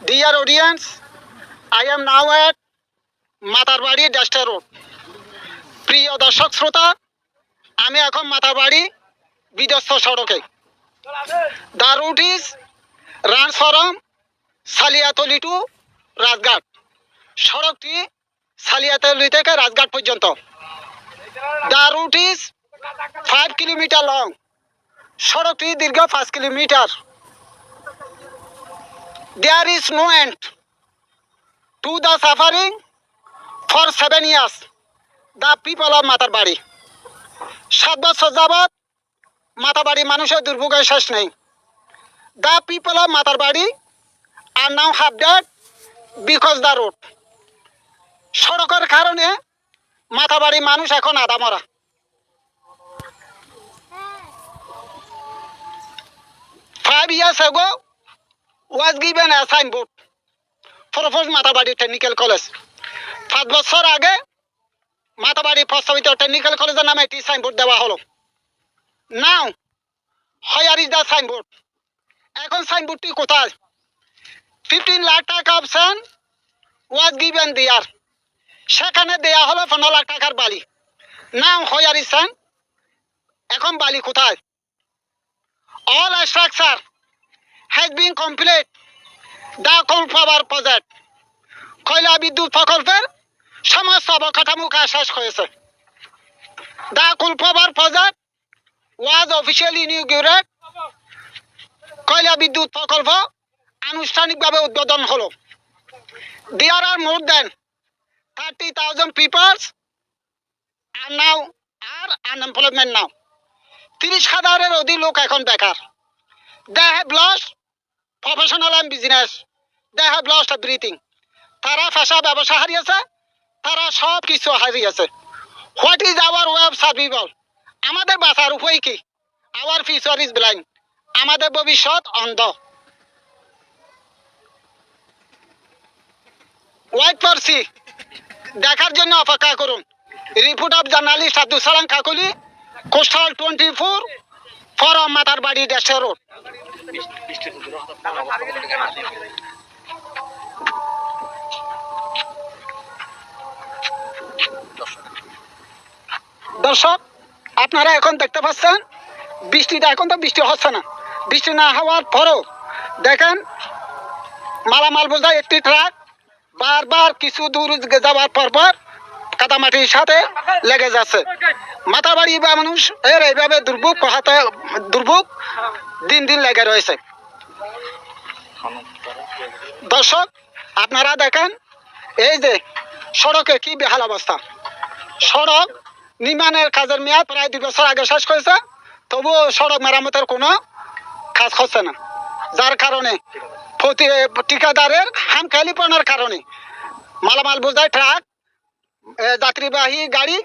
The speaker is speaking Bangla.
Dear audience, I am now at Matarbari disaster road প্রিয় দর্শক শ্রোতা আমি এখন মাতারবাড়ি বিধ্বস্ত সড়কে the route is run from Saliatali to Rajghat সড়কটি সালিয়াতলি থেকে রাজঘাট পর্যন্ত the route is five kilometre long সড়কটি দীর্ঘ পাঁচ kilometre there is no end to the suffering for seven years the people of Matarbari সাত বছর যাবৎ মাতাবাড়ি মানুষের দুর্ভোগের শেষ নেই। The people of Matarbari are now half dead because the road সড়কের কারণে মাতাবাড়ি মানুষ এখন আদামরা five years ago was given a signboard propose Matabari technical college পাঁচ বছর আগে মাতাবাড়ি প্রস্তাবিত টেকনিক্যাল কলেজের নামে একটি সাইনবোর্ড দেওয়া হলো। Now where is the signboard এখন সাইনবোর্ডটি কোথায়? ফিফটিন লাখ টাকা অপশন ওয়াজ গিভেন দিয়ার। সেখানে দেয়া হলো পনেরো লাখ টাকার বালি। নাও হায়ার ইজ সাইন এখন বালি কোথায়? All structure been complete the coal power project কয়লা বিদ্যুৎ প্রকল্পের সমস্ত অবকাঠামো কাজ শেষ হয়েছে দা কুল প্রজেক্ট ওয়াজ অফিসিয়ালি ইনিউগেটেড কয়লা বিদ্যুৎ প্রকল্প আনুষ্ঠানিকভাবে উদ্বোধন হলো। There are more than thirty thousand peoples are now are unemployment now তিরিশ হাজারের অধিক লোক এখন বেকার। They have lost professional and business they have lost everything তারা পেশা ব্যবসা হারিয়েছে, তারা সব কিছু হারিয়েছে। What is our way of survival আমাদের বাঁচার উপায় কি? আওয়ার ফিউচার ইজ ব্লাইন্ড আমাদের ভবিষ্যৎ অন্ধ। ওয়াইট পারসি দেখার জন্য অপেক্ষা করুন। Report of journalist Abdul Salam Kakuli coastal twenty four from Matarbari দেশের রোড দর্শক, আপনারা এখন দেখতে পাচ্ছেন, বৃষ্টিটা এখন তো বৃষ্টি হচ্ছে না। বৃষ্টি না হওয়ার পরও দেখেন, মালামাল বোঝায় একটি ট্রাক বারবার কিছু দূর যাওয়ার পর পর কাদামাটির সাথে লেগে যাচ্ছে। মাথাবাড়ি বা মানুষ, এর এইভাবে দুর্ভোগ পোহাতে দুর্ভোগ দিন দিন লেগে রয়েছে। দর্শক, আপনারা দেখেন, এই যে সড়কে কি বেহাল অবস্থা। সড়ক নির্মাণের কাজের মেয়াদ প্রায় দুই বছর আগে শেষ করেছে তবুও সড়ক মেরামতের কোনো কাজ হচ্ছে না। যার কারণে প্রতি ঠিকাদারের হামখালিপনার কারণে মালামাল বোঝায় ট্রাক दात्रीबाही गाडी।